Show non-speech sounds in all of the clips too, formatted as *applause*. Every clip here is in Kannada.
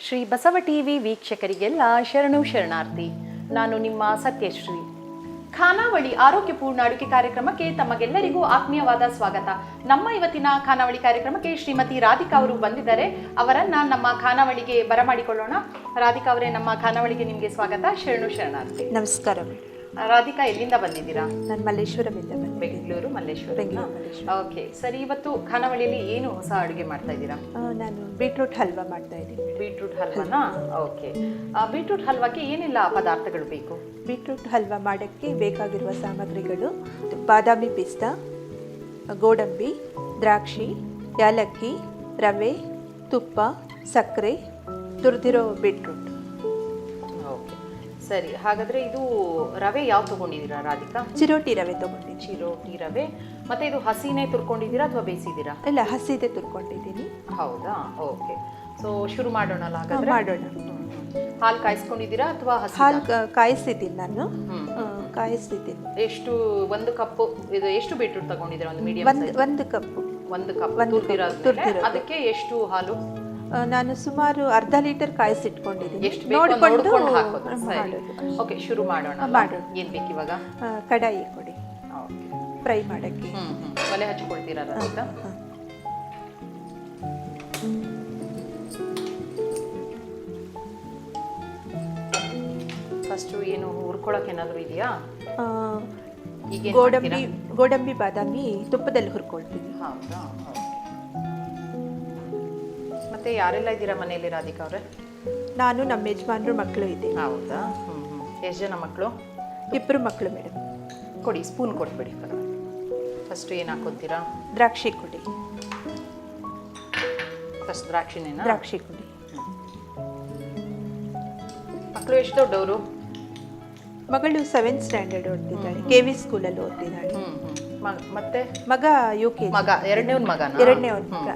ಶ್ರೀ ಬಸವ ಟಿವಿ ವೀಕ್ಷಕರಿಗೆಲ್ಲ ಶರಣು ಶರಣಾರ್ಥಿ, ನಾನು ನಿಮ್ಮ ಸತ್ಯಶ್ರೀ. ಖಾನಾವಳಿ ಆರೋಗ್ಯಪೂರ್ಣ ಅಡುಗೆ ಕಾರ್ಯಕ್ರಮಕ್ಕೆ ತಮಗೆಲ್ಲರಿಗೂ ಆತ್ಮೀಯವಾದ ಸ್ವಾಗತ. ನಮ್ಮ ಇವತ್ತಿನ ಖಾನಾವಳಿ ಕಾರ್ಯಕ್ರಮಕ್ಕೆ ಶ್ರೀಮತಿ ರಾಧಿಕಾ ಅವರು ಬಂದಿದ್ದಾರೆ. ಅವರನ್ನ ನಮ್ಮ ಖಾನಾವಳಿಗೆ ಬರಮಾಡಿಕೊಳ್ಳೋಣ. ರಾಧಿಕಾ ಅವರೇ, ನಮ್ಮ ಖಾನಾವಳಿಗೆ ನಿಮಗೆ ಸ್ವಾಗತ. ಶರಣು ಶರಣಾರ್ಥಿ. ನಮಸ್ಕಾರ. ರಾಧಿಕಾ ಎಲ್ಲಿಂದ ಬಂದಿದ್ದೀರಾ? ನಾನು ಮಲ್ಲೇಶ್ವರಮಿಂದ ಬಂದೆ ಬೆಂಗಳೂರು ಮಲ್ಲೇಶ್ವರ. ಬೆಂಗಳೂರು, ಮಲ್ಲೇಶ್ವರ. ಓಕೆ ಸರಿ ಇವತ್ತು ಖಾನಾವಳಿಯಲ್ಲಿ ಏನು ಹೊಸ ಅಡುಗೆ ಮಾಡ್ತಾ ಇದ್ದೀರಾ? ಆ, ನಾನು ಬೀಟ್ರೂಟ್ ಹಲ್ವಾ ಮಾಡ್ತಾ ಇದ್ದೀನಿ. ಬೀಟ್ರೂಟ್ ಹಲ್ವಾನಾ? ಓಕೆ ಬೀಟ್ರೂಟ್ ಹಲ್ವಾಕ್ಕೆ ಏನೆಲ್ಲ ಪದಾರ್ಥಗಳು ಬೇಕು? ಬೀಟ್ರೂಟ್ ಹಲ್ವಾ ಮಾಡೋಕ್ಕೆ ಬೇಕಾಗಿರುವ ಸಾಮಗ್ರಿಗಳು ಬಾದಾಮಿ ಪಿಸ್ತಾ ಗೋಡಂಬಿ ದ್ರಾಕ್ಷಿ ಯಾಲಕ್ಕಿ ರವೆ ತುಪ್ಪ ಸಕ್ಕರೆ ತುರಿದಿರೋ ಬೀಟ್ರೂಟ್. ಸರಿ ಹಾಗಾದ್ರೆ ಇದು ರವೆ ಯಾವ ತಗೊಂಡಿದ್ದೀರಾ ರಾಧಿಕಾ? ಚಿರೋಟಿ ರವೆ ತೊಗೊಂಡಿದ್ದೀನಿ. ಚಿರೋಟಿ ರವೆ. ಮತ್ತೆ ಇದು ಹಸಿನೇ ತುರ್ಕೊಂಡಿದ್ದೀರಾ ಅಥವಾ ಬೇಯಿಸಿದ್ದೀರಾ? ಇಲ್ಲ ಹಸಿದೆ ತುರ್ಕೊಂಡಿದ್ದೀನಿ. ಹೌದಾ? ಓಕೆ. ಸೊ ಶುರು ಮಾಡೋಣಲ್ಲ ಹಾಗಾದ್ರೆ? ಮಾಡೋಣ. ಹಾಲು ಕಾಯಿಸ್ಕೊಂಡಿದ್ದೀರಾ ಅಥವಾ ಹಾಲು ಕಾಯಿಸಿದ್ದೀನಿ ನಾನು. ಕಾಯಿಸ್ತಿದ್ದೀನಿ. ಎಷ್ಟು ಒಂದು ಕಪ್ ಇದು ಎಷ್ಟು ಬೀಟ್ರೂಟ್ ತಗೊಂಡಿದ್ದೀರಾ ಒಂದು ಮೀಡಿಯಂ ಒಂದು ಕಪ್ ಕಪ್ಪು. ಒಂದು ಕಪ್. ತುರ್ತೀರಾ ಅದಕ್ಕೆ ಎಷ್ಟು ಹಾಲು? ನಾನು ಸುಮಾರು ಅರ್ಧ ಲೀಟರ್ ಕಾಯಿಸಿಟ್ಕೊಂಡಿದ್ದೀನಿ ನೋಡ್ಕೊಂಡು ಓಕೆ ಶುರು ಮಾಡೋಣ ಮಾಡೋಣ. ಏನು ಬೇಕು ಇವಾಗ ಕಡಾಯಿ ಕೊಡಿ ಫ್ರೈ ಮಾಡೋಕ್ಕೆ. ಒಲೆ ಹಚ್ಕೊಳ್ತೀರಲ್ಲ. ಫಸ್ಟ್ ಏನು ಹುರ್ಕೊಳೋಕೆ ಏನಾದರೂ ಇದೆಯಾ? ಗೋಡಂಬಿ ಗೋಡಂಬಿ ಬಾದಾಮಿ ತುಪ್ಪದಲ್ಲಿ ಹುರ್ಕೊಳ್ತೀನಿ ಹೌದಾ? ಮತ್ತೆ ಯಾರೆಲ್ಲ ಇದ್ದೀರಾ ಮನೆಯಲ್ಲಿ ರಾಧಿಕಾ ಅವರೇ? ನಾನು ನಮ್ಮ ಯಜಮಾನ್ರ ಮಕ್ಕಳು ಇದ್ದೀನಿ ಹೌದಾ? ಎಷ್ಟು ಜನ ಮಕ್ಕಳು ಇಬ್ಬರು ಮಕ್ಕಳು ಮೇಡಮ್ ಕೊಡಿ ಸ್ಪೂನ್ ಕೊಟ್ಬಿಡಿ. ಫಸ್ಟ್ ಏನು ಹಾಕೋತೀರಾ? ದ್ರಾಕ್ಷಿ ಕೊಡಿ. ಫಸ್ಟ್ ದ್ರಾಕ್ಷಿನೇನಾ? ದ್ರಾಕ್ಷಿ ಕೊಡಿ. ಮಕ್ಕಳು ಎಷ್ಟು ದೊಡ್ಡವರು? ಮಗಳು ಸೆವೆಂತ್ ಸ್ಟ್ಯಾಂಡರ್ಡ್ ಓದ್ತಿದ್ದಾಳೆ. ಕೆ ವಿ ಸ್ಕೂಲಲ್ಲಿ ಓದ್ತಿದ್ದಾಳೆ. ಮತ್ತೆ? ಮಗ ಯು ಕೆ ಮಗ ಎರಡನೇ ಒಂದು ಮಗ. ಎರಡನೇ ಒಂದು ಮಗ.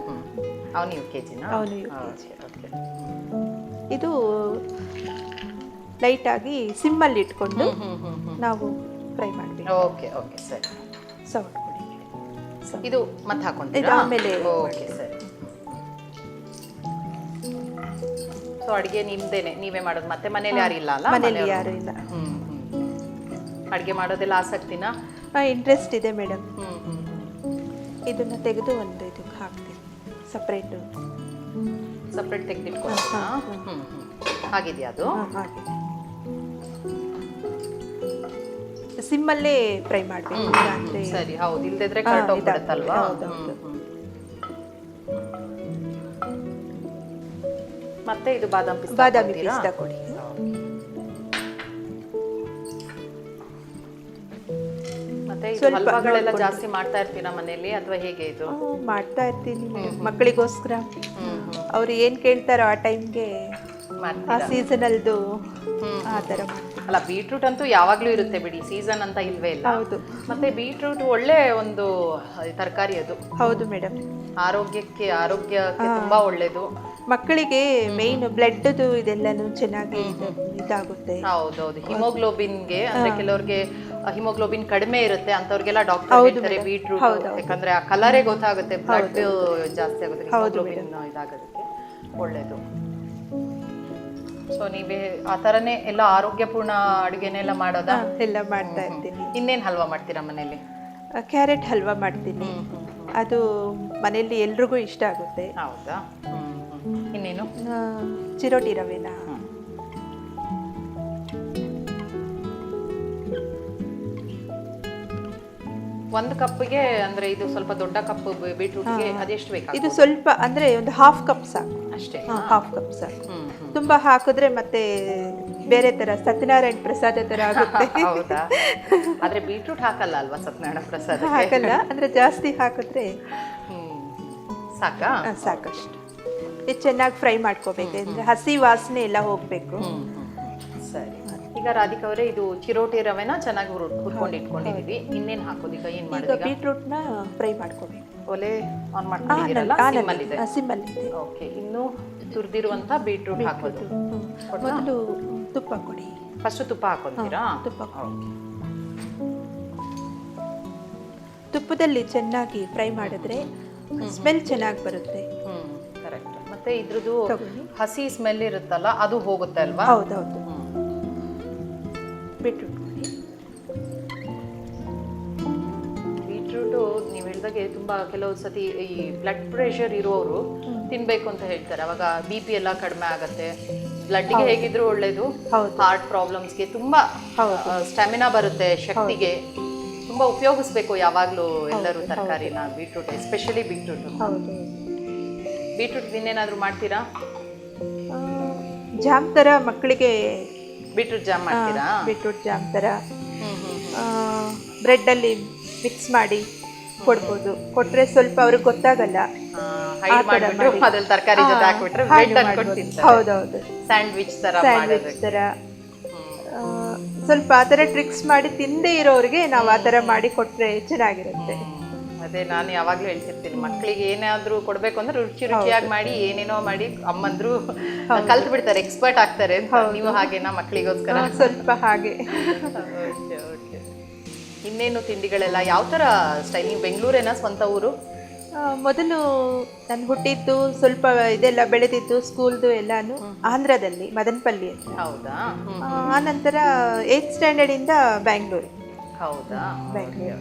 ಅವನು ಯು ಕೆ ಜಿನ? ಅವ್ನು ಜಿ ಓಕೆ. ಇದು ಲೈಟಾಗಿ ಸಿಮ್ಮಲ್ಲಿ ಇಟ್ಕೊಂಡು ನಾವು ಫ್ರೈ ಮಾಡ್ತೀವಿ. ಓಕೆ ಓಕೆ ಸರಿ. ಸೌಟ್ ಕೊಡಿ ಇದು ಮತ್ತೆ ಹಾಕೊಂತೀರಾ? ಆಮೇಲೆ ಓಕೆ ಸರಿ. ಸೊ ಅಡುಗೆ ನಿಮ್ದೇನೆ ನೀವೇ ಮಾಡೋದು. ಮತ್ತೆ ಮನೇಲಿ ಯಾರು ಇಲ್ಲ ಅಲ್ಲ? ಮನೇಲಿ? ಯಾರು ಇಲ್ಲ. ಅಡುಗೆ ಮಾಡೋದೆಲ್ಲ ಆಸಕ್ತಿನಾ? ಇಂಟ್ರೆಸ್ಟ್ ಇದೆ ಮೇಡಮ್ ಇದನ್ನ ತೆಗೆದು ಒಂದು ಇದಕ್ಕೆ ಹಾಕ್ತೀನಿ ಸಪ್ರೇಟು ಸಪ್ರೇಟ್ ತೆಗೆದಿಟ್ಕೊಳ್ತಾ ಹ್ಮ್ ಆಗಿದೆಯಾ ಅದು? ಸಿಮ್ಮಲ್ಲೇ ಫ್ರೈ ಮಾಡಬೇಕು. ಅಂದರೆ ಸರಿ ಹೌದು. ಇಲ್ದಿದ್ರೆ ಕರೆಕ್ಟ್ ಹೋಗ್ಬಿಡುತ್ತಲ್ವಾ? ಹೌದು, ಹೌದು. ಹ್ಮ್, ಹ್ಮ್. ಮತ್ತೆ ಇದು ಬಾದಾಮಿ ಬಾದಾಮಿ? ಪಿಸ್ತಾ ಕೊಡಿ. ಹಲ್ವಾಗಳೆಲ್ಲ ಜಾಸ್ತಿ ಮಾಡ್ತಾ ಇರ್ತೀರಾ ಮನೆಯಲ್ಲಿ? ಅಥವಾ ಹೇಗೆ ಇದು? ಮಾಡ್ತಾ ಇರ್ತೀನಿ ಮಕ್ಕಳಿಗೋಸ್ಕರ. ಅವ್ರು ಏನು ಕೇಳ್ತಾರೋ ಆ ಟೈಮ್ಗೆ ಆ ಸೀಸನಲ್ದು ಆ ಥರ ಮಾಡ್ತೀನಿ ಅಲ್ಲ ಬೀಟ್ರೂಟ್ ಅಂತೂ ಯಾವಾಗ್ಲೂ ಇರುತ್ತೆ ಬಿಡಿ. ಸೀಸನ್ ಅಂತ ಇಲ್ವೇ ಇಲ್ಲ. ಹೌದು. ಮತ್ತೆ ಬೀಟ್ರೂಟ್ ಒಳ್ಳೆ ಒಂದು ತರಕಾರಿ ಅದು. ಹೌದು ಮೇಡಮ್ ಆರೋಗ್ಯಕ್ಕೆ ಆರೋಗ್ಯಕ್ಕೆ ತುಂಬಾ ಒಳ್ಳೇದು. ಮಕ್ಕಳಿಗೆ ಮೇನ್ ಬ್ಲಡ್ ಇದೆಲ್ಲಾನು ಚೆನ್ನಾಗಿ ಇದು- ಇದಾಗುತ್ತೆ. ಹೌದೌದು. ಹಿಮೋಗ್ಲೋಬಿನ್ಗೆ ಅಂದ್ರೆ ಕೆಲವ್ರಿಗೆ ಹಿಮೋಗ್ಲೋಬಿನ್ ಕಡಿಮೆ ಇರುತ್ತೆ ಅಂತವ್ರಿಗೆಲ್ಲ ಡಾಕ್ಟರ್ ಹೇಳ್ತಾರೆ. ಬೀಟ್ರೂಟ್. ಯಾಕಂದ್ರೆ ಆ ಕಲರೇ ಗೊತ್ತಾಗುತ್ತೆ ಬ್ಲಡ್ ಜಾಸ್ತಿ ಆಗುತ್ತೆ ಹಿಮೋಗ್ಲೋಬಿನ್ ಇದಾಗೋದಕ್ಕೆ ಒಳ್ಳೇದು. ಸೊ ನೀವೇ ಆ ಥರನೇ ಎಲ್ಲ ಆರೋಗ್ಯಪೂರ್ಣ ಅಡುಗೆನೆಲ್ಲ ಮಾಡೋದಾ? ಎಲ್ಲ ಮಾಡ್ತಾ ಇರ್ತೀನಿ. ಇನ್ನೇನ್ ಹಲ್ವಾ ಮಾಡ್ತೀರಾ ಮನೇಲಿ? ಕ್ಯಾರೆಟ್ ಹಲ್ವಾ ಮಾಡ್ತೀನಿ. ಅದು ಮನೆಯಲ್ಲಿ ಎಲ್ರಿಗೂ ಇಷ್ಟ ಆಗುತ್ತೆ. ಹೌದಾ. ಇನ್ನೇನು? ಚಿರೋಟಿ ರವೆನ. ಒಂದು ಕಪ್ಗೆ ಅಂದ್ರೆ ಇದು ಸ್ವಲ್ಪ ದೊಡ್ಡ ಕಪ್ ಬೀಟ್ರೂಟ್ಗೆ ಅದೆಷ್ಟು ಬೇಕು? ಇದು ಸ್ವಲ್ಪ ಅಂದ್ರೆ ಒಂದು ಹಾಫ್ ಕಪ್ ಸಾಕು. ಅಷ್ಟೇ. ಹಾಫ್ ಕಪ್ ಸಾಕು. ತುಂಬಾ ಹಾಕಿದ್ರೆ ಮತ್ತೆ ಬೇರೆ ತರ ಸತ್ಯನಾರಾಯಣ ಪ್ರಸಾದ ತರ ಆಗುತ್ತೆ. *laughs* ಆದ್ರೆ ಬೀಟ್ರೂಟ್ ಹಾಕಲ್ಲ ಅಲ್ವಾ ಸತ್ಯನಾರಾಯಣ ಪ್ರಸಾದ ಹಾಕಲ್ಲ ಅಂದ್ರೆ ಜಾಸ್ತಿ ಹಾಕಿದ್ರೆ ಸಾಕಾ? ಸಾಕಷ್ಟು ಇದು ಚೆನ್ನಾಗಿ ಫ್ರೈ ಮಾಡ್ಕೋಬೇಕು ಅಂದ್ರೆ ಹಸಿ ವಾಸನೆ ಎಲ್ಲ ಹೋಗ್ಬೇಕು. ಸರಿ. ಈಗ ರಾಧಿಕಾ ಅವರೇ ಇದು ಚಿರೋಟಿ ರವೆನ ಚೆನ್ನಾಗಿ ಹುರ್ ಹುರ್ಕೊಂಡು ಇಟ್ಕೊಂಡಿದೀವಿ ಇನ್ನೇನ್ ಹಾಕೋದು ಈಗ ಏನ್ ಈಗ ಮಾಡೋದು ಈಗ ಬೀಟ್ರೂಟ್ನ ಫ್ರೈ ಮಾಡ್ಕೋಬೇಕು. ಒಲೆ ಆನ್ ಮಾಡ್ಕೊಂಡಿದ್ದೀರಲ್ಲ? ಸಿಂಬಲ್ ಇದೆ ಓಕೆ ಇನ್ನು ತುರ್ದಿರುವಂತ ಬೀಟ್ರೂಟ್ ಹಾಕೋದು. ಮೊದಲು ತುಪ್ಪ ಕೊಡಿ. ಫಸ್ಟ್ ತುಪ್ಪ ಹಾಕೋತೀರಾ ತುಪ್ಪ ಕೊಡಿ. ತುಪ್ಪದಲ್ಲಿ ಚೆನ್ನಾಗಿ ಫ್ರೈ ಮಾಡಿದ್ರೆ ಸ್ಮೆಲ್ ಚೆನ್ನಾಗಿ ಬರುತ್ತೆ. Hmm correct. ಮತ್ತೆ ಮತ್ತೆ ಇದ್ರದ್ದು ತಗೊಳ್ಳಿ. ಹಸಿ ಸ್ಮೆಲ್ ಇರುತ್ತಲ್ಲ ಅದು ಹೋಗುತ್ತೆ ಅಲ್ವಾ? ಹೌದೌದು ಬೀಟ್ರೂಟ್ ಮಾಡಿ ಬೀಟ್ರೂಟು ನೀವು ಹೇಳಿದಾಗೆ ತುಂಬ ಕೆಲವು ಸತಿ ಈ ಬ್ಲಡ್ ಪ್ರೆಷರ್ ಇರೋರು ತಿನ್ಬೇಕು ಅಂತ ಹೇಳ್ತಾರೆ. ಅವಾಗ ಬಿ ಪಿ ಎಲ್ಲ ಕಡಿಮೆ ಆಗುತ್ತೆ. ಬ್ಲಡ್ಗೆ ಹೇಗಿದ್ರು ಒಳ್ಳೇದು. ಹಾರ್ಟ್ ಪ್ರಾಬ್ಲಮ್ಸ್ಗೆ ತುಂಬಾ ಸ್ಟ್ಯಾಮಿನಾ ಸ್ಟಾಮಿನಾ ಬರುತ್ತೆ ಶಕ್ತಿಗೆ. ತುಂಬಾ ಉಪಯೋಗಿಸ್ಬೇಕು ಯಾವಾಗಲೂ ಎಲ್ಲರೂ ತರಕಾರಿನ ಬೀಟ್ರೂಟ್ ಎಸ್ಪೆಷಲಿ ಬೀಟ್ರೂಟ್. ಬೀಟ್ರೂಟ್ ಇನ್ನೇನಾದರೂ ಮಾಡ್ತೀರಾ? ಜಾಮ್ ಥರ ಮಕ್ಕಳಿಗೆ ಬೀಟ್ರೂಟ್ ಜಾಮ್ ಮಾಡ್ತೀರಾ? ಬೀಟ್ರೂಟ್ ಜಾಮ್ ಥರ ಬ್ರೆಡ್ ಅಲ್ಲಿ ಬ್ರೆಡ್ಡಲ್ಲಿ ಮಿಕ್ಸ್ ಮಾಡಿ ಕೊಡ್ಬೋದು. ಕೊಟ್ರೆ ಸ್ವಲ್ಪ ಅವ್ರಿಗೆ ಗೊತ್ತಾಗಲ್ಲ. ಅದ್ರಲ್ಲಿ ತರಕಾರಿ ಜೊತೆ ಹಾಕ್ಬಿಟ್ರೆ ಬ್ರೆಡ್ ಅನ್ಕೊಂಡು ಮಾಡ್ಬೋದು. ತಿಂತಾರೆ ಹೌದೌದು. ಸ್ಯಾಂಡ್ವಿಚ್ ತರ ಸ್ಯಾಂಡ್ವಿಚ್ ಥರ ಸ್ವಲ್ಪ ಆ ಥರ ಟ್ರಿಕ್ಸ್ ಮಾಡಿ ತಿಂದೇ ಇರೋರಿಗೆ ನಾವು ಆ ಥರ ಮಾಡಿ ಕೊಟ್ರೆ ಚೆನ್ನಾಗಿರುತ್ತೆ. ಅದೇ ನಾನು ಯಾವಾಗ್ಲೂ ಹೇಳ್ತಿರ್ತೀನಿ ಮಕ್ಕಳಿಗೆ ಏನಾದ್ರೂ ಕೊಡ್ಬೇಕು ಅಂದ್ರೆ ರುಚಿ ರುಚಿಯಾಗಿ ಮಾಡಿ ಏನೇನೋ ಮಾಡಿ ಅಮ್ಮಂದ್ರು ಕಲ್ತು ಬಿಡ್ತಾರೆ ಎಕ್ಸ್ಪರ್ಟ್ ಆಗ್ತಾರೆ ನೀವು ಹಾಗೇನಾ ಮಕ್ಕಳಿಗೋಸ್ಕರ ಸ್ವಲ್ಪ ಹಾಗೆ. *laughs* ಇನ್ನೇನು ತಿಂಡಿಗಳೆಲ್ಲ? ಯಾವ ಥರ ಸ್ಟೈಲ್ ನೀವು ಬೆಂಗಳೂರೇನಾ ಸ್ವಂತ ಊರು? ಮೊದಲು ನಾನು ಹುಟ್ಟಿದ್ದು ಸ್ವಲ್ಪ ಇದೆಲ್ಲ ಬೆಳೆದಿದ್ದು ಸ್ಕೂಲ್ದು ಎಲ್ಲಾನು ಆಂಧ್ರದಲ್ಲಿ ಮದನಪಲ್ಲಿ ಅಂತ ಹೌದಾ. ಆ, ನಂತರ ಸ್ಟ್ಯಾಂಡರ್ಡ್ ಸ್ಟ್ಯಾಂಡರ್ಡಿಂದ ಬ್ಯಾಂಗ್ಳೂರು. ಹೌದಾ? ಬ್ಯಾಂಗ್ಳೂರು.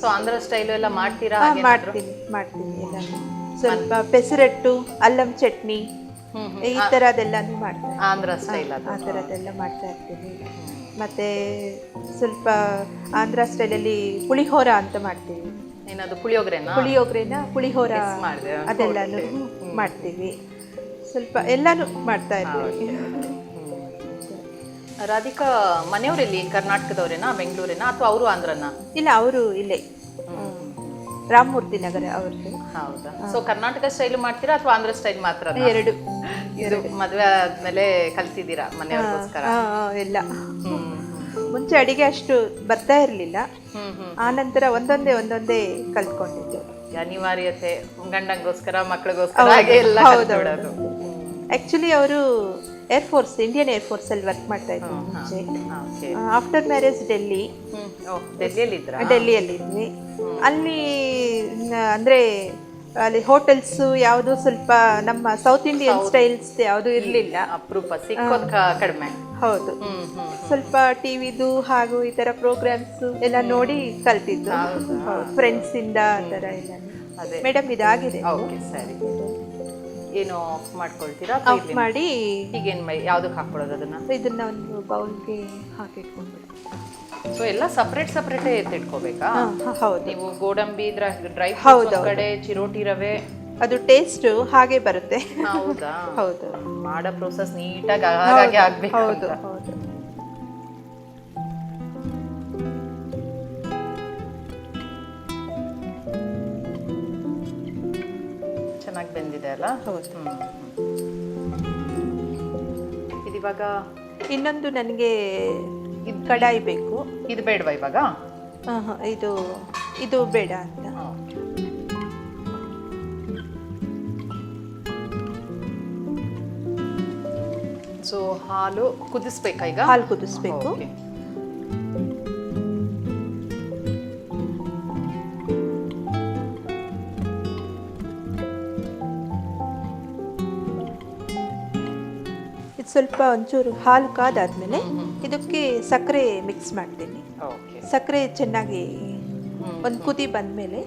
ಸೊ ಆಂಧ್ರ ಸ್ಟೈಲು ಎಲ್ಲ ಮಾಡ್ತೀರಾ ಮಾಡ್ತೀನಿ ಮಾಡ್ತೀನಿ ಎಲ್ಲಾನು. ಸ್ವಲ್ಪ ಪೆಸರಟ್ಟು ಅಲ್ಲಂ ಚಟ್ನಿ. ಈ ಥರದ್ದೆಲ್ಲನೂ ಮಾಡ್ತೀನಿ ಆಂಧ್ರ ಸ್ಟೈಲ್ ಆ ಥರದ್ದೆಲ್ಲ ಮಾಡ್ತಾ ಇರ್ತೀನಿ. ಮತ್ತೆ ಸ್ವಲ್ಪ ಆಂಧ್ರ ಸ್ಟೈಲಲ್ಲಿ ಪುಳಿಹೋರ ಅಂತ ಮಾಡ್ತೀವಿ. ಏನದು ಪುಳಿಯೋಗ್ರೆನ? ಪುಳಿಯೋಗರೆನ ಪುಳಿಹೋರ ಅದೆಲ್ಲಾನು ಮಾಡ್ತೀವಿ. ಸ್ವಲ್ಪ ಎಲ್ಲಾನು ಮಾಡ್ತಾ ಇರ್ತೀವಿ ರಾಧಿಕಾ ಮನೆಯವರೆಲ್ಲಿ? ಕರ್ನಾಟಕದವರೇನಾ ಬೆಂಗಳೂರೇನಾ ಅಥವಾ ಅವರು ಆಂಧ್ರನಾ? ಇಲ್ಲ ಅವರು ಇಲ್ಲೇ. ರಾಮಮೂರ್ತಿ ನಗರ ಅವ್ರದ್ದು. ಹೌದಾ? ಸೊ ಕರ್ನಾಟಕ ಸ್ಟೈಲ್ ಮಾಡ್ತೀರಾ ಅಥವಾ ಆಂಧ್ರ ಸ್ಟೈಲ್ ಮಾತ್ರ ಎರಡು. ಇದು ಮದ್ವೆ ಆದ್ಮೇಲೆ ಕಲ್ತಿದ್ದೀರಾ ಮನೆಯವರಿಗೋಸ್ಕರ? ಇಲ್ಲ ಆ, ಎಲ್ಲ. ಮುಂಚೆ ಅಡಿಗೆ ಅಷ್ಟು ಬರ್ತಾ ಇರಲಿಲ್ಲ. ಹ್ಮ್ ಹ್ಮ್. ಆ ನಂತರ ಒಂದೊಂದೇ ಒಂದೊಂದೇ ಕಲ್ತ್ಕೊಂಡಿದ್ದು. ಅನಿವಾರ್ಯತೆ ಗಂಡಂಗೋಸ್ಕರ ಮಕ್ಳಿಗೋಸ್ಕರ ಹಾಗೆ ಎಲ್ಲ ಕಲ್ತ್ಬಿಡೋದು. ಆ್ಯಕ್ಚುಲಿ ಅವರು air force Indian air force ಅಲ್ಲಿ ವರ್ಕ್ ಮಾಡ್ತಾ ಇದ್ದೆ ಮುಂಚೆ. ಆಫ್ಟರ್ ಮ್ಯಾರೇಜ್ ಡೆಲ್ಲಿ ಓ ಡೆಲ್ಲಿಯಲ್ಲಿ ಇದ್ವಿ ಅಲ್ಲಿ ಅಂದರೆ ಅಲ್ಲಿ ಹೋಟೆಲ್ಸು ಯಾವುದು ಸ್ವಲ್ಪ ನಮ್ಮ ಸೌತ್ ಇಂಡಿಯನ್ ಸ್ಟೈಲ್ಸ್ ಯಾವುದು ಇರಲಿಲ್ಲ. ಅಪರೂಪ ಕಡಿಮೆ. ಹೌದು. ಸ್ವಲ್ಪ ಟಿವಿದು ಹಾಗೂ ಈ ತರ ಪ್ರೋಗ್ರಾಮ್ಸ್ ಎಲ್ಲ ನೋಡಿ ಕಲ್ತಿದ್ದು. ಫ್ರೆಂಡ್ಸ್ ಇಂದ ಆ ಥರ ಎಲ್ಲ. ಮೇಡಮ್ ಇದಾಗಿದೆ. ಓಕೆ ಸರಿ. ಏನು ಆಫ್ ಮಾಡ್ಕೊಳ್ತೀರಾ ಆಫ್ ಮಾಡಿ ಈಗೇನು ಮೈ ಯಾವುದಕ್ಕೆ ಹಾಕ್ಕೊಳ್ಳೋದು ಅದನ್ನ? ಇದನ್ನ ಒಂದು ಬೌಲ್ಗೆ ಹಾಕಿಟ್ಕೊಂಡು ಸೊ ಎಲ್ಲ ಸಪ್ರೇಟ್ ಸಪ್ರೇಟೇ ಎತ್ತಿಟ್ಕೋಬೇಕಾ? ಹೌದು. ನೀವು ಗೋಡಂಬಿ ಡ್ರೈ ಹೌದು, ಕಡೆ ಚಿರೋಟಿ ರವೆ? ಅದು ಟೇಸ್ಟ್ ಹಾಗೆ ಬರುತ್ತೆ. ಹೌದಾ? ಹೌದು. ಮಾಡೋ ಪ್ರೋಸೆಸ್ ನೀಟಾಗಿ ಹಾಗಾಗಿ ಆಗಬೇಕು ಹೌದು ಹೌದು. ಬೆಂದಿದೆ ಅಲ್ಲ? ಹೌದು. ಇದಿವಾಗ ಇನ್ನೊಂದು ನನಗೆ ಇದು ಕಡಾಯಿ ಬೇಕು. ಇದು ಬೇಡವಾ ಇವಾಗ? ಹಾಂ ಹಾಂ ಇದು ಇದು ಬೇಡ ಅಂತ. ಸೊ ಹಾಲು ಕುದಿಸ್ಬೇಕಾ ಈಗ? ಹಾಲು ಕುದಿಸ್ಬೇಕು. ಸ್ವಲ್ಪ ಒಂಚೂರು ಹಾಲು ಕಾದಾದ್ಮೇಲೆ ಇದಕ್ಕೆ ಸಕ್ಕರೆ ಮಿಕ್ಸ್ ಮಾಡ್ತೀನಿ. ಸಕ್ಕರೆ ಚೆನ್ನಾಗಿ ಒಂದು ಕುದಿ ಬಂದಮೇಲೆ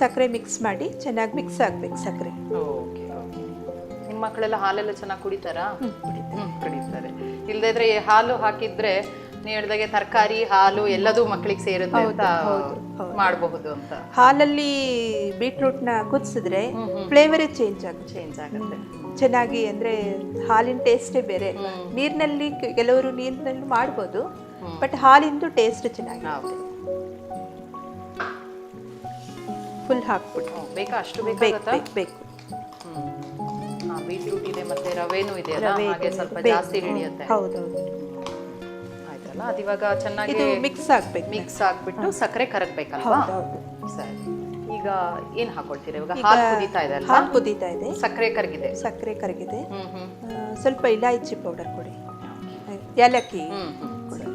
ಸಕ್ಕರೆ ಮಿಕ್ಸ್ ಮಾಡಿ ಚೆನ್ನಾಗಿ ಮಿಕ್ಸ್ ಆಗ್ಬೇಕು ಸಕ್ಕರೆ. ನಿಮ್ಮ ಮಕ್ಕಳೆಲ್ಲ ಹಾಲೆಲ್ಲ ಚೆನ್ನಾಗಿ ಕುಡಿತಾರಾ? ಕುಡಿತಾರೆ. ಇಲ್ಲದೇ ಇದ್ರೆ ಹಾಲು ಹಾಕಿದ್ರೆ ನೀವು ಹೇಳ್ದಾಗೆ ತರಕಾರಿ ಹಾಲು ಎಲ್ಲದೂ ಮಕ್ಕಳಿಗೆ ಸೇರುತ್ತೆ ಅಂತ ಮಾಡಬಹುದು ಅಂತ. ಹಾಲಲ್ಲಿ ಬೀಟ್ರೂಟ್ನ ಕುದಿಸಿದ್ರೆ ಫ್ಲೇವರೇ ಚೇಂಜ್ ಆಗುತ್ತೆ. ಚೇಂಜ್ ಆಗುತ್ತೆ. ಚೆನ್ನಾಗಿ ಅಂದರೆ ಹಾಲಿನ ಟೇಸ್ಟೇ ಬೇರೆ. ನೀರಿನಲ್ಲಿ ಕೆಲವರು ನೀರಿನಲ್ಲಿ ಮಾಡ್ಬೋದು ಬಟ್ ಹಾಲಿಂದು ಟೇಸ್ಟ್ ಚೆನ್ನಾಗಿ ಫುಲ್ ಹಾಕ್ಬಿಟ್ಟು. ಬೇಕಾ? ಅಷ್ಟು ಬೇಕು ಬೇಕು ಬೀಟ್ರೂಟ್ ಇದೆ ಮತ್ತೆ ರವೆನೂ ಇದೆ ಹಾಗೆ ಸ್ವಲ್ಪ ಜಾಸ್ತಿ ಹಿಡಿಯುತ್ತೆ. ಹೌದು ಆಯ್ತಲ್ಲ? ಅದಿವಾಗ ಚೆನ್ನಾಗಿ ಮಿಕ್ಸ್ ಆಗ್ಬೇಕು. ಮಿಕ್ಸ್ ಆಗ್ಬಿಟ್ಟು ಸಕ್ಕರೆ ಕರಗ್ಬೇಕಲ್ವಾ? ಸರಿ. ಈಗ ಏನ್ ಹಾಕೊಳ್ತೀರಾ? ಇವಾಗ ಹಾಲು ಕುದೀತಾ ಇದೆ ಅಲ್ವಾ? ಹಾಲು ಕುದೀತಾ ಇದೆ. ಸಕ್ಕರೆ ಕರಗಿದೆ. ಸಕ್ಕರೆ ಕರಗಿದೆ. ಹ್ಮ್ ಸ್ವಲ್ಪ ಇಲಾಯಚಿ ಪೌಡರ್ ಕೊಡಿ. ಏಲಕ್ಕಿ ಕೊಡಿ.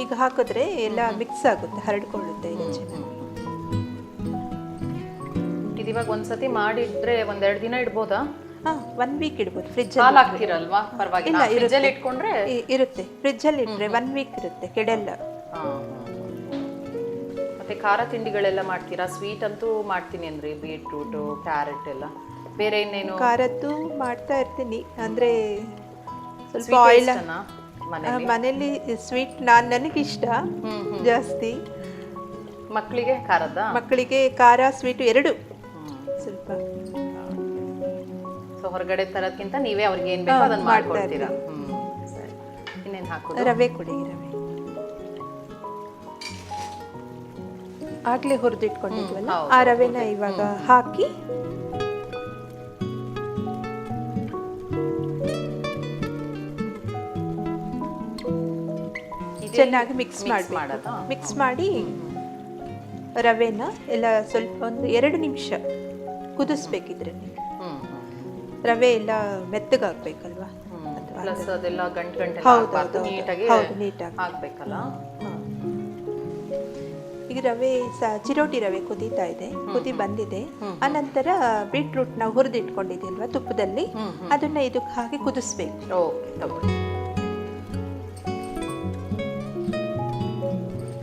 ಈಗ ಹಾಕಿದ್ರೆ ಎಲ್ಲ ಮಿಕ್ಸ್ ಆಗುತ್ತೆ ಹರಡ್ಕೊಳ್ಳುತ್ತೆ ಇದು ಚೆನ್ನಾಗಿ ಇದಿವಾಗ ಒಂದ್ಸತಿ ಮಾಡಿಟ್ರೆ ಒಂದೆರಡು ದಿನ ಇಡ್ಬೋದಾ? ಹಾ ಒನ್ ವೀಕ್ ಇಡ್ಬೋದು ಫ್ರಿಜ್ ಹಾಲು ಹಾಕ್ತಿರಲ್ವಾ? ಪರವಾಗಿಲ್ಲ. ಫ್ರಿಜ್ ಅಲ್ಲಿ ಇಟ್ಕೊಂಡ್ರೆ? ಇರುತ್ತೆ ಫ್ರಿಜ್ ಅಲ್ಲಿ ಇಟ್ರೆ ಒನ್ ವೀಕ್ ಇರುತ್ತೆ ಕೆಡಲ್ಲ. ಮತ್ತೆ ಖಾರ ತಿಂಡಿಗಳೆಲ್ಲ ಮಾಡ್ತೀರಾ? ಸ್ವೀಟ್ ಅಂತೂ ಮಾಡ್ತೀನಿ ಅಂದ್ರೆ ಬೀಟ್ರೂಟು ಕ್ಯಾರೆಟ್ ಎಲ್ಲ. ಬೇರೆ ಇನ್ನೇನು? ಖಾರದ್ದು ಮಾಡ್ತಾ ಇರ್ತೀನಿ. ಅಂದ್ರೆ ಸ್ವಲ್ಪ ಆಯಿಲ್ ಮನೇಲಿ? ಸ್ವೀಟ್ ನಾನ್ ನನಗಿಷ್ಟ ಜಾಸ್ತಿ. ಮಕ್ಕಳಿಗೆ ಖಾರದ ಮಕ್ಕಳಿಗೆ ಖಾರ ಸ್ವೀಟ್ ಎರಡು. ಸ್ವಲ್ಪ. ಸೊ ಹೊರಗಡೆ ತರೋದ್ಕಿಂತ ನೀವೇ ಅವ್ರಿಗೆ ಏನ್ ಬೇಕೋ ಅದನ್ನ ಮಾಡ್ಕೊಡ್ತೀರಾ? ಇನ್ನೇನು ಹಾಕೋದು? ರವೆ ಕೊಡಿ ರವೆ. ಆಗ್ಲೇ ಹುರಿದಿಟ್ಕೊಂಡಿದ್ವಲ್ಲ? ಆ ರವೆನ ಇವಾಗ ಹಾಕಿ. ಚೆನ್ನಾಗಿ ಮಿಕ್ಸ್ ಮಾಡಿ ಮಿಕ್ಸ್ ಮಾಡಿ ರವೆನ ಎಲ್ಲ ಸ್ವಲ್ಪ ಒಂದು ಎರಡು ನಿಮಿಷ ಕುದಿಸ್ಬೇಕಿದ್ರೆ ರವೆ ಎಲ್ಲ ಮೆತ್ತಗಾಗ್ಬೇಕಲ್ವಾ? ಪ್ಲಸ್ ಅದೆಲ್ಲ ಗಂಟು ಗಂಟೆ ಹೌದು, ನೀಟಾಗಿ. ಆಗ್ಬೇಕಲ್ಲ ಈಗ ರವೆ ಸ ಚಿರೋಟಿ ರವೆ ಕುದೀತಾ ಇದೆ ಕುದಿ ಬಂದಿದೆ. ಆನಂತರ ಬೀಟ್ರೂಟ್ ನಾವು ಹುರಿದಿಟ್ಕೊಂಡಿದ್ದೀಲ್ವಾ ತುಪ್ಪದಲ್ಲಿ? ಅದನ್ನ ಇದಕ್ಕೆ ಹಾಕಿ ಕುದಿಸ್ಬೇಕು.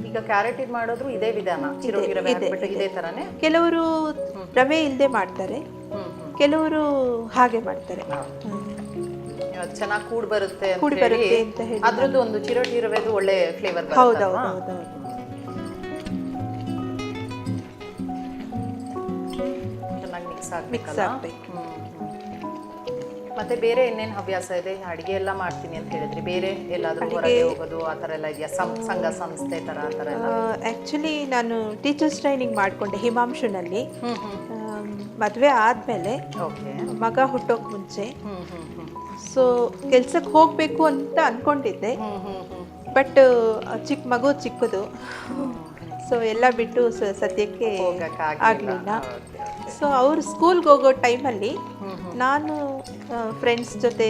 ಈಗ ಕ್ಯಾರೆಟ್ ಇದು ಮಾಡೋದ್ರು ಇದೇ ವಿಧಾನ ಚಿರೋಟಿ ರವೆ ಇದೆ, ತರನೇ? ಕೆಲವರು ರವೆ ಇಲ್ಲದೆ ಮಾಡ್ತಾರೆ. ಕೆಲವರು ಹಾಗೆ ಮಾಡ್ತಾರೆ. ಚೆನ್ನಾಗಿ ಕೂಡ್ ಬರುತ್ತೆ ಕೂಡಿ ಬರುತ್ತೆ ಅಂತ ಹೇಳಿ ಅದ್ರದ್ದು ಒಂದು ಚಿರೋಟಿ ರವೆದು ಒಳ್ಳೆ ಫ್ಲೇವರ್ ಹೌದೌದು ಮಿಕ್ಸ್ ಆಗ್ಬೇಕು. ಮತ್ತೆ ಬೇರೆ ಇನ್ನೇನು ಹವ್ಯಾಸ ಇದೆ? ಅಡಿಗೆ ಎಲ್ಲ ಮಾಡ್ತೀನಿ ಅಂತ ಹೇಳಿದ್ರಿ. ಬೇರೆ ಎಲ್ಲಾದರೂ ಹೊರಗೆ ಹೋಗೋದು ಆ ಥರ ಎಲ್ಲ ಇದೆಯಾ? ಸಂ- ಸಂಘ ಸಂಸ್ಥೆ ಥರ ಆ ಥರ ಆ್ಯಕ್ಚುಲಿ ನಾನು ಟೀಚರ್ಸ್ ಟ್ರೈನಿಂಗ್ ಮಾಡಿಕೊಂಡೆ ಹಿಮಾಂಶುನಲ್ಲಿ. ಹ್ಮ್ ಹ್ಮ್ ಮದುವೆ ಆದಮೇಲೆ ಓಕೆ. ಮಗ ಹುಟ್ಟೋಕೆ ಮುಂಚೆ. ಸೊ ಕೆಲ್ಸಕ್ಕೆ ಹೋಗಬೇಕು ಅಂತ ಹ್ಮ್ ಬಟ್ ಚಿಕ್ಕ ಮಗು ಚಿಕ್ಕದು. ಸೊ ಎಲ್ಲ ಬಿಟ್ಟು ಸದ್ಯಕ್ಕೆ ಆಗಲಿಲ್ಲ. ಸೊ ಅವರು ಸ್ಕೂಲ್ಗೆ ಹೋಗೋ ಟೈಮಲ್ಲಿ ನಾನು ಫ್ರೆಂಡ್ಸ್ ಜೊತೆ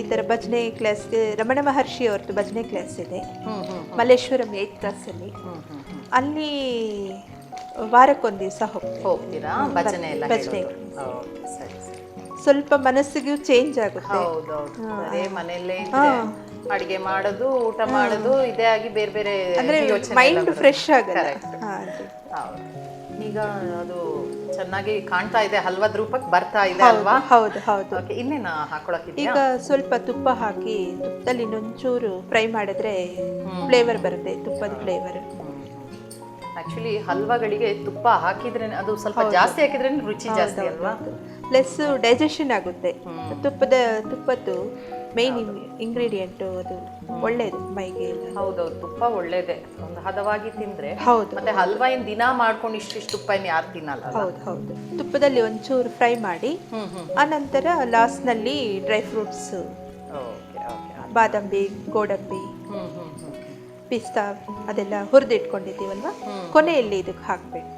ಈ ಥರ ಭಜನೆ ಕ್ಲಾಸ್ ರಮಣ ಮಹರ್ಷಿ ಅವ್ರದ್ದು ಭಜನೆ ಕ್ಲಾಸ್ ಇದೆ. ಮಲ್ಲೇಶ್ವರಂ ಏಟ್ ಕ್ಲಾಸಲ್ಲಿ. ಅಲ್ಲಿ. ವಾರಕ್ಕೊಂದು ದಿವಸ ಹೋಗ್ತೀರಾ? ಭಜನೆ ಎಲ್ಲ ಭಜನೆ. ಸ್ವಲ್ಪ ಮನಸ್ಸಿಗೂ ಚೇಂಜ್ ಆಗುತ್ತೆ. ಹೌದು ಅದೇ ಮನೆಯಲ್ಲೇ ಅಡಿಗೆ ಮಾಡೋದು ಊಟ ಮಾಡೋದು ಇದೇ ಆಗಿ ಬೇರೆ ಬೇರೆ ಅಂದ್ರೆ ಮೈಂಡ್ ಫ್ರೆಶ್. ಹೌದು. ಈಗ ಅದು ಚೆನ್ನಾಗಿ ಕಾಣ್ತಾ ಇದೆ ಹಲ್ವಾದ ರೂಪಕ್ಕೆ ಬರ್ತಾ ಇದೆ ಅಲ್ವಾ? ಹೌದು ಹೌದು. ಓಕೆ ಇನ್ನೇನ ಹಾಕೊಳಕ್ಕೆ ಈಗ ಸ್ವಲ್ಪ ತುಪ್ಪ ಹಾಕಿ ತುಪ್ಪದಲ್ಲಿ ಇನ್ನೊಂಚೂರು ಫ್ರೈ ಮಾಡಿದ್ರೆ ಫ್ಲೇವರ್ ಬರುತ್ತೆ ತುಪ್ಪದ ಫ್ಲೇವರ್. ಆಕ್ಚುಲಿ ಹಲ್ವಾಗಳಿಗೆ ತುಪ್ಪ ಹಾಕಿದ್ರೆ ಅದು ಸ್ವಲ್ಪ ಜಾಸ್ತಿ ಹಾಕಿದ್ರೆ ರುಚಿ ಜಾಸ್ತಿ ಅಲ್ವಾ? ಪ್ಲಸ್ ಡೈಜೆಷನ್ ಆಗುತ್ತೆ. ತುಪ್ಪದ ತುಪ್ಪದ್ದು ಮೇನ್ ಇಂಗ್ರೀಡಿಯೆಂಟು ಅದು ಒಳ್ಳೇದು ಮೈಗೆ ಹೌದೌದು ತುಪ್ಪ ಒಳ್ಳೇದೇ. ಒಂದು ಹದವಾಗಿ ತಿಂದ್ರೆ ಹೌದು. ಮತ್ತೆ ಹಲ್ವಾ ಏನ್ ದಿನ ಮಾಡ್ಕೊಂಡು ಇಷ್ಟಿಷ್ಟು ತುಪ್ಪ ಏನ್ ಯಾರು ತಿನ್ನಲ್ಲ ಹೌದು ಹೌದು. ತುಪ್ಪದಲ್ಲಿ ಒಂಚೂರು ಫ್ರೈ ಮಾಡಿ ಆನಂತರ ಲಾಸ್ಟ್ನಲ್ಲಿ ಡ್ರೈ ಫ್ರೂಟ್ಸ್ ಓಕೆ ಓಕೆ ಬಾದಾಮಿ ಗೋಡಂಬಿ ಪಿಸ್ತಾ ಅದೆಲ್ಲ ಹುರಿದಿಟ್ಕೊಂಡಿದ್ದೀವಲ್ವಾ? ಕೊನೆಯಲ್ಲಿ ಇದಕ್ಕೆ ಹಾಕ್ಬೇಕು.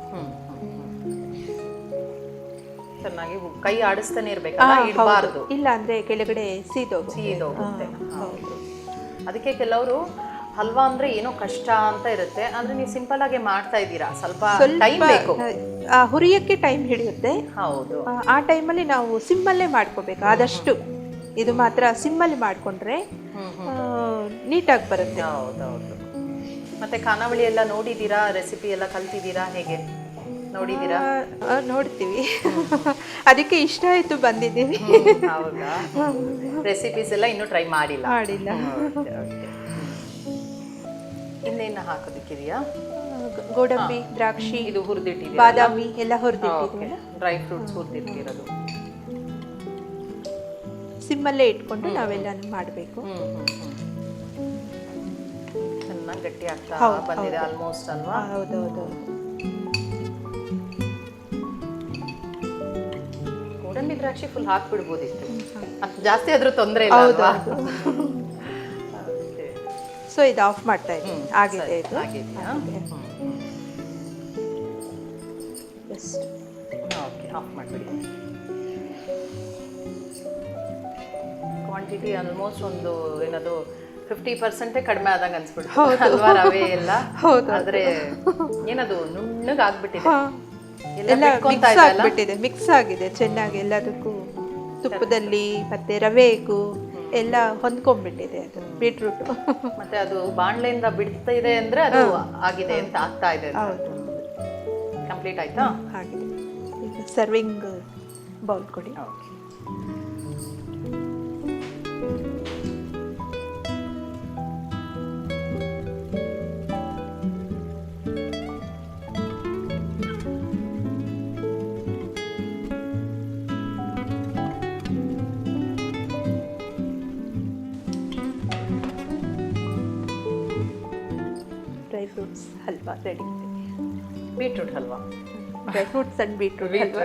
ಚೆನ್ನಾಗಿ ಕೈ ಆಡಿಸ್ತಾನೆ ಇರಬೇಕಲ್ಲ ಇಡಬಾರ್ದು. ಇಲ್ಲ ಅಂದ್ರೆ ಕೆಳಗಡೆ ಸೀದೋಗಿ ಸೀದೋಗುತ್ತೆ. ಅದಕ್ಕೆ ಕೆಲವರು ಹಲ್ವಾ ಅಂದ್ರೆ ಏನೋ ಕಷ್ಟ ಅಂತ ಇರುತ್ತೆ ಆದ್ರೆ ನೀವು ಸಿಂಪಲ್ ಆಗಿ ಮಾಡ್ತಾ ಇದ್ದೀರಾ. ಸ್ವಲ್ಪ ಟೈಮ್ ಬೇಕು. ಹುರಿಯಕ್ಕೆ ಟೈಮ್ ಹಿಡಿಯುತ್ತೆ. ಹೌದು. ಆ, ಆ ಟೈಮಲ್ಲಿ ನಾವು ಸಿಮ್ಮಲ್ಲೇ ಮಾಡ್ಕೋಬೇಕು. ಆದಷ್ಟು ಇದು ಮಾತ್ರ ಸಿಮ್ಮಲ್ಲಿ ಮಾಡಿಕೊಂಡ್ರೆ ನೀಟಾಗಿ ಬರುತ್ತೆ. ಹೌದೌದು ಮತ್ತೆ ಖಾನಾವಳಿ ಎಲ್ಲ ನೋಡಿದ್ದೀರಾ? ರೆಸಿಪಿ ಎಲ್ಲ ಕಲ್ತಿದ್ದೀರಾ? ಹೇಗೆ? ನೋಡಿದ್ದೀರಾ? ನೋಡ್ತೀವಿ. ಅದಕ್ಕೆ ಇಷ್ಟ ಆಯ್ತು ಬಂದಿದ್ದೀನಿ ಹೌದಾ? ರೆಸಿಪೀಸ್ ಎಲ್ಲ ಇನ್ನೂ ಟ್ರೈ ಮಾಡಿಲ್ಲ. ಮಾಡಿಲ್ಲ. ಇನ್ನೇನು ಹಾಕೋದಕ್ಕಿದೆಯಾ? ಗೋಡಂಬಿ ದ್ರಾಕ್ಷಿ ಇದು ಹುರಿದಿಟ್ಟಿದ್ದೀವಿ ಬಾದಾಮಿ ಎಲ್ಲ ಹುರಿದಿಟ್ಟಿದ್ದೀವಿ. Dry fruits ಹುರಿದಿಟ್ಟಿರೋದು. ಸಿಮ್ಮಲ್ಲೇ ಇಟ್ಕೊಂಡು ನಾವೆಲ್ಲನೂ ಮಾಡಬೇಕು. ಚೆನ್ನಾಗಿ ಗಟ್ಟಿ ಆಗ್ತಾ ಬಂದಿದೆ ಆಲ್ಮೋಸ್ಟ್ ಅಲ್ವಾ? ಹೌದೌದು ದ್ರಾಕ್ಷಿ ಫುಲ್ ಹಾಕ್ಬಿಡ್ಬೋದಿತ್ತು. ಅದು ಜಾಸ್ತಿ ಆದ್ರೂ ತೊಂದರೆ ಇಲ್ಲ ಅಲ್ವಾ? Okay. ಸೊ ಇದು ಆಫ್ ಮಾಡ್ತಾ ಇದ್ದೀನಿ. ಆಗಿದೆ ಇದು. ಆಗಿದೆಯಾ? ಜಸ್ಟ್ ಓಕೆ ಆಫ್ ಮಾಡಿಬಿಡಿ. ಕ್ವಾಂಟಿಟಿ ಆಲ್ಮೋಸ್ಟ್ ಒಂದು ಏನದು ಫಿಫ್ಟಿ ಪರ್ಸೆಂಟೇ ಕಡಿಮೆ ಆದಾಗ ಅನ್ಸ್ಬಿಡ್ತು ಅಲ್ವಾ ರವೆ ಎಲ್ಲ? ಹೌದು. ಆದ್ರೆ ಏನದು ನುಣ್ಣಗೆ ಆಗ್ಬಿಟ್ಟಿದೆ ಎಲ್ಲ ಮಿಕ್ಸ್ ಆಗ್ಬಿಟ್ಟಿದೆ ಮಿಕ್ಸ್ ಆಗಿದೆ ಚೆನ್ನಾಗಿ ಎಲ್ಲದಕ್ಕೂ. ತುಪ್ಪದಲ್ಲಿ ಮತ್ತೆ ರವೆಗೂ ಎಲ್ಲ ಹೊಂದ್ಕೊಂಡ್ಬಿಟ್ಟಿದೆ ಅದು ಬೀಟ್ರೂಟ್ ಮತ್ತೆ ಅದು ಬಾಣ್ಲೆಯಿಂದ ಬಿಡ್ತಾ ಇದೆ ಅಂದ್ರೆ ಅದು ಆಗಿದೆ ಅಂತ ಆಗ್ತಾ ಇದೆ ಹೌದು. ಕಂಪ್ಲೀಟ್ ಆಯ್ತಾ? ಆಗಿದೆ. ಈಗ ಸರ್ವಿಂಗ್ ಬೌಲ್ ಕೊಡಿ. Dry fruits halwa ready beetroot halwa dry fruits and beetroot halwa.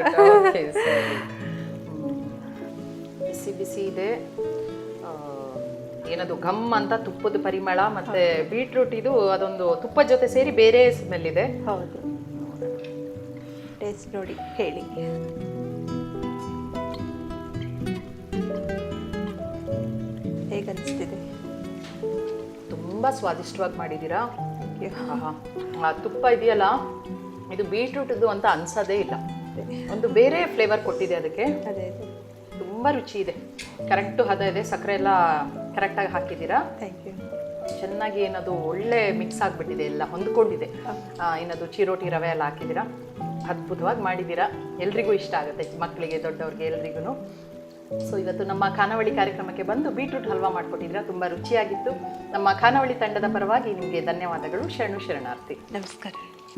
ಬಿಸಿ ಬಿಸಿ ಇದೆ. ಏನದು ಘಮ್ ಅಂತ ತುಪ್ಪದ ಪರಿಮಳ ಮತ್ತೆ ಬೀಟ್ರೂಟ್ ಇದು ಅದೊಂದು ತುಪ್ಪದ ಜೊತೆ ಸೇರಿ ಬೇರೆ ಸ್ಮೆಲ್ ಇದೆ ಹೌದು. ಟೇಸ್ಟ್ ನೋಡಿ ಹೇಳಿ. ಹೇಗನ್ನಿಸ್ತಿದೆ ತುಂಬ ಸ್ವಾದಿಷ್ಟವಾಗಿ ಮಾಡಿದ್ದೀರಾ ಆಹಾ. ಆ ತುಪ್ಪ ಇದೆಯಲ್ಲ? ಇದು ಬೀಟ್ರೂಟ್ದು ಅಂತ ಅನ್ಸೋದೇ ಇಲ್ಲ. ಒಂದು ಬೇರೆ ಫ್ಲೇವರ್ ಕೊಟ್ಟಿದೆ ಅದಕ್ಕೆ. ಅದೇ ತುಂಬಾ ರುಚಿ ಇದೆ. ಕರೆಕ್ಟು ಹದ ಇದೆ ಸಕ್ಕರೆ ಎಲ್ಲ ಕರೆಕ್ಟಾಗಿ ಹಾಕಿದ್ದೀರಾ? ಥ್ಯಾಂಕ್ ಯು ಚೆನ್ನಾಗಿ ಏನದು ಒಳ್ಳೆ ಮಿಕ್ಸ್ ಆಗಿಬಿಟ್ಟಿದೆ ಎಲ್ಲ ಹೊಂದ್ಕೊಂಡಿದೆ. ಏನದು ಚಿರೋಟಿ ರವೆ ಎಲ್ಲ ಹಾಕಿದ್ದೀರಾ? ಅದ್ಭುತವಾಗಿ ಮಾಡಿದ್ದೀರಾ. ಎಲ್ರಿಗೂ ಇಷ್ಟ ಆಗುತ್ತೆ ಮಕ್ಕಳಿಗೆ ದೊಡ್ಡವ್ರಿಗೆ ಎಲ್ರಿಗೂ ಸೊ ಇವತ್ತು ನಮ್ಮ ಖಾನಾವಳಿ ಕಾರ್ಯಕ್ರಮಕ್ಕೆ ಬಂದು ಬೀಟ್ರೂಟ್ ಹಲ್ವಾ ಮಾಡಿಕೊಟ್ಟಿದ್ರೆ. ತುಂಬ ರುಚಿಯಾಗಿತ್ತು. ನಮ್ಮ ಖಾನಾವಳಿ ತಂಡದ ಪರವಾಗಿ ನಿಮಗೆ ಧನ್ಯವಾದಗಳು. ಶರಣು ಶರಣಾರ್ಥಿ. ನಮಸ್ಕಾರ.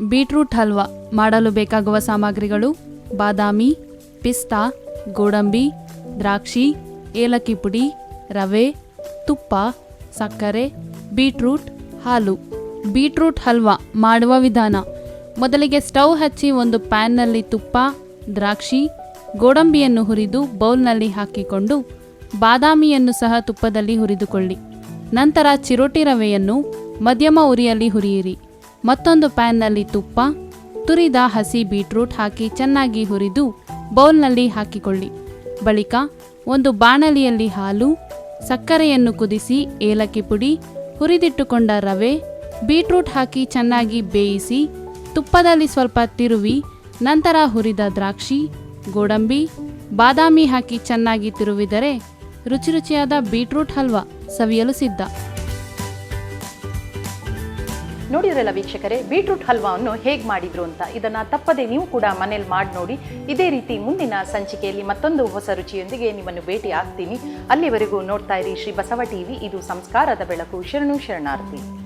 ಬೀಟ್ರೂಟ್ ಹಲ್ವಾ ಮಾಡಲು ಬೇಕಾಗುವ ಸಾಮಗ್ರಿಗಳು ಬಾದಾಮಿ ಪಿಸ್ತಾ ಗೋಡಂಬಿ ದ್ರಾಕ್ಷಿ ಏಲಕ್ಕಿ ಪುಡಿ ರವೆ ತುಪ್ಪ ಸಕ್ಕರೆ ಬೀಟ್ರೂಟ್ ಹಾಲು. ಬೀಟ್ರೂಟ್ ಹಲ್ವಾ ಮಾಡುವ ವಿಧಾನ. ಮೊದಲಿಗೆ ಸ್ಟವ್ ಹಚ್ಚಿ ಒಂದು ಪ್ಯಾನ್ನಲ್ಲಿ ತುಪ್ಪ ದ್ರಾಕ್ಷಿ ಗೋಡಂಬಿಯನ್ನು ಹುರಿದು ಬೌಲ್ನಲ್ಲಿ ಹಾಕಿಕೊಂಡು ಬಾದಾಮಿಯನ್ನು ಸಹ ತುಪ್ಪದಲ್ಲಿ ಹುರಿದುಕೊಳ್ಳಿ. ನಂತರ ಚಿರೋಟಿ ರವೆಯನ್ನು ಮಧ್ಯಮ ಉರಿಯಲ್ಲಿ ಹುರಿಯಿರಿ. ಮತ್ತೊಂದು ಪ್ಯಾನ್ನಲ್ಲಿ ತುಪ್ಪ, ತುರಿದ ಹಸಿ ಬೀಟ್ರೂಟ್ ಹಾಕಿ ಚೆನ್ನಾಗಿ ಹುರಿದು ಬೌಲ್ನಲ್ಲಿ ಹಾಕಿಕೊಳ್ಳಿ. ಬಳಿಕ ಒಂದು ಬಾಣಲಿಯಲ್ಲಿ ಹಾಲು, ಸಕ್ಕರೆಯನ್ನು ಕುದಿಸಿ ಏಲಕ್ಕಿ ಪುಡಿ, ಹುರಿದಿಟ್ಟುಕೊಂಡ ರವೆ, ಬೀಟ್ರೂಟ್ ಹಾಕಿ ಚೆನ್ನಾಗಿ ಬೇಯಿಸಿ ತುಪ್ಪದಲ್ಲಿ ಸ್ವಲ್ಪ ತಿರುವಿ ನಂತರ ಹುರಿದ ದ್ರಾಕ್ಷಿ ಗೋಡಂಬಿ, ಬಾದಾಮಿ ಹಾಕಿ ಚೆನ್ನಾಗಿ ತಿರುವಿದರೆ ರುಚಿ ರುಚಿಯಾದ ಬೀಟ್ರೂಟ್ ಹಲ್ವಾ ಸವಿಯಲು ಸಿದ್ಧ. ನೋಡಿದ್ರಲ್ಲ ವೀಕ್ಷಕರೇ, ಬೀಟ್ರೂಟ್ ಹಲ್ವಾವನ್ನು ಹೇಗೆ ಮಾಡಿದ್ರು ಅಂತ? ಇದನ್ನ ತಪ್ಪದೆ ನೀವು ಕೂಡ ಮನೇಲಿ ಮಾಡಿ ನೋಡಿ. ಇದೇ ರೀತಿ ಮುಂದಿನ ಸಂಚಿಕೆಯಲ್ಲಿ ಮತ್ತೊಂದು ಹೊಸ ರುಚಿಯೊಂದಿಗೆ ನಿಮ್ಮನ್ನು ಭೇಟಿ ಆಗ್ತೀನಿ. ಅಲ್ಲಿವರೆಗೂ ನೋಡ್ತಾ ಇರಿ ಶ್ರೀ ಬಸವ ಟಿವಿ, ಇದು ಸಂಸ್ಕಾರದ ಬೆಳಕು. ಶರಣು ಶರಣಾರ್ಥಿ.